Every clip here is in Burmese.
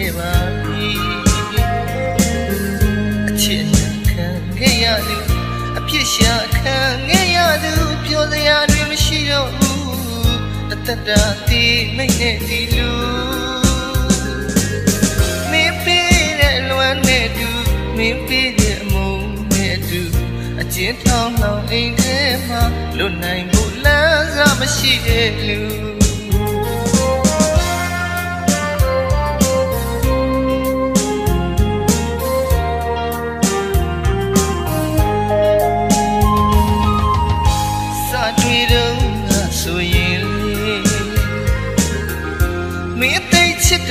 ခဲ့ပါပြီအချစ်ခံခဲ့ရသူအဖြစ်ရှာခံခဲ့ရသူပြောစရာတွေမရှိတော့ဘူးအသက်တာတည်မိတ်နဲ့ဒီလူမင်းပေးတဲ့လွမ်းနဲ့တူမင်းပေးတဲ့အမုန်းနဲ့တူအကျဉ်းထောင်လောင်အိမ်ထဲမှာလွတ်နိုင်ဖို့လမ်းစားမရှိတဲ့လူ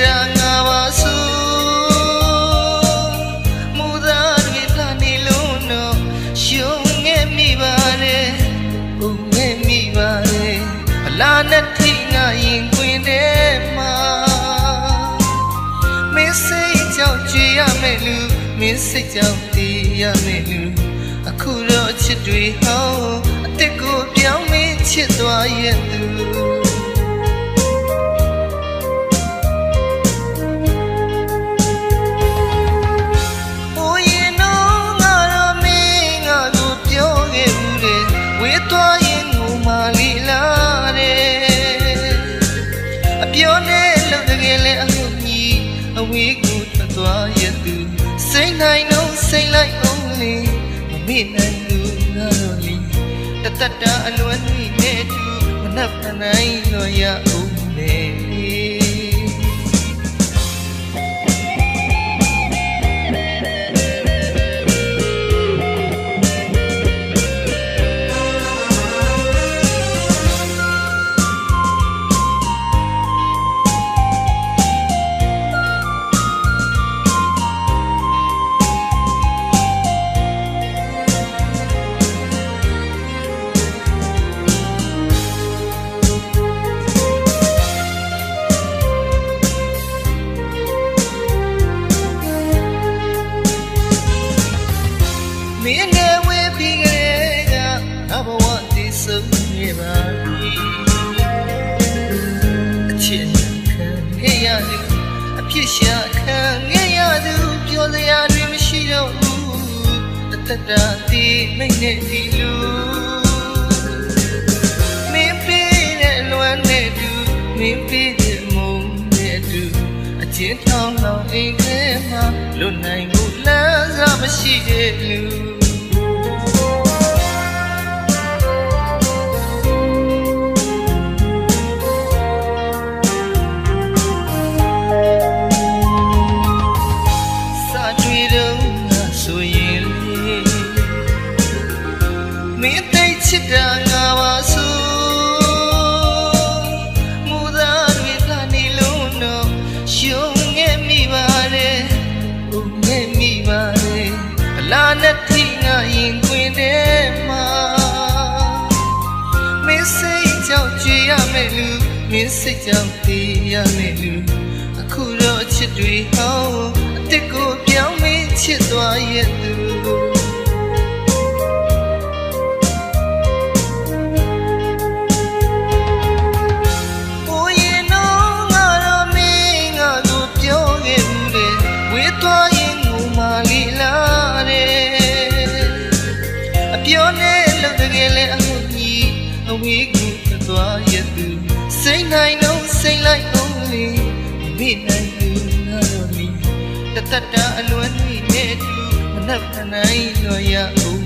လာနေလို့တော့ရှုံခဲ့မိပါတယ်ဘုံခဲ့မိပါတယ်အလားနဲ့ထိငါရင်ခွင်ထဲမှာမင်းစိတ်ကြောင့်ကြွေရမယ်လူမင်းစိတ်ကြောင့်တည်ရမယ်လူအခုတော့ချစ်တွေဟောင်းအစ်စ်ကိုပြောင်းမင်းချစ်သွားရဲ့သူ နိုင်လုံးစိတ်လိုက်အောင်လေမမေ့နိုင်ဘူးငါတော့လီတတတအလွန်ကြီးနဲ့တူမနှက်ဖနိုင်လို့ရအောင်လေ င်းနဲ့ဝေးပြီးကြတဲ့ကငါဘဝတည်ဆုံးနေပါပြီအချစ်ခံခဲ့ရသူအဖြစ်ရှာခံခဲ့ရသူပြောစရာတွေမရှိတော့ဘူးအသက်တာတည်မိတ်နဲ့ဒီလူမင်းပေးတဲ့လွမ်းနဲ့တူမင်းပေးတဲ့မုန်းနဲ့တူအချင်းထောင်းလောင်အိမ်ထဲမှာလွတ်နိုင်ဖို့လမ်းစားမရှိတဲ့လူ မင်းသိချစ်တာငါပါဆိုမူသားတွေလာနေလို့တော့ရှုံခဲ့မိပါတယ်ဘုံခဲ့မိပါတယ်အလားနဲ့ထိငါရင်ခွင်ထဲမှာမင်းစိတ်ကြောင့်ကြွေရမယ်လူမင်းစိတ်ကြောင့်တည်ရမယ်လူအခုတော့ချစ်တွေဟောင်းအစ်စ်ကိုပြောင်းမင်းချစ်သွားရဲ့သူ နဲ့လုံတကယ်လဲအမှုကြီးအဝေးကိုထွက်သွားရဲ့သူစိတ်နိုင်လုံးစိတ်လိုက်အောင်လေမမေ့နိုင်ဘူးငါတော့လီတတတအလွန်ကြီးနဲ့တူမနှက်ဖနိုင်လို့ရအောင်